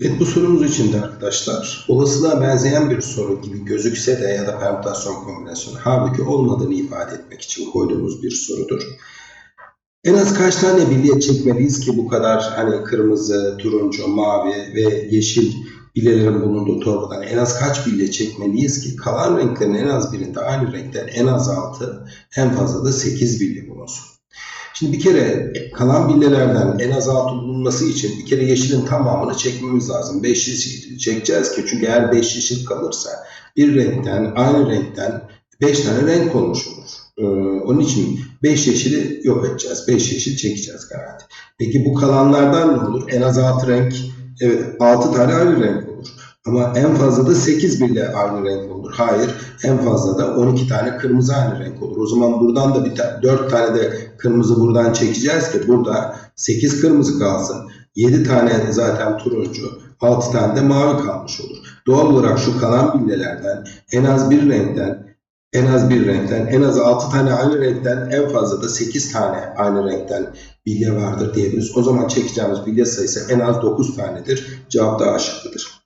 Evet bu sorumuz için de arkadaşlar olasılığa benzeyen bir soru gibi gözükse de ya da permütasyon kombinasyonu halbuki olmadığını ifade etmek için koyduğumuz bir sorudur. En az kaç tane bilye çekmeliyiz ki bu kadar hani kırmızı, turuncu, mavi ve yeşil bilyelerin bulunduğu torbadan en az kaç bilye çekmeliyiz ki kalan renklerin en az birinde aynı renkten en az 6 en fazla da 8 bilye bulunsun. Şimdi bir kere kalan bilyelerden en az 6 bulunması için bir kere yeşilin tamamını çekmemiz lazım. 5 yeşil çekeceğiz ki çünkü eğer 5 yeşil kalırsa bir renkten aynı renkten 5 tane renk olmuş olur. Ee, onun için 5 yeşili yok edeceğiz. 5 yeşil çekeceğiz garanti. Peki bu kalanlardan ne olur? En az 6 renk, evet 6 tane aynı renk olur. Ama en fazla da 8 bile aynı renk olur. Hayır, en fazla da 12 tane kırmızı aynı renk olur. O zaman buradan da bir ta 4 tane de kırmızı buradan çekeceğiz ki burada 8 kırmızı kalsın. 7 tane zaten turuncu, 6 tane de mavi kalmış olur. Doğal olarak şu kalan bilyelerden en az bir renkten en az bir renkten, en az 6 tane aynı renkten, en fazla da 8 tane aynı renkten bilye vardır diyebiliriz. O zaman çekeceğimiz bilye sayısı en az 9 tanedir. Cevap da A şıkkıdır.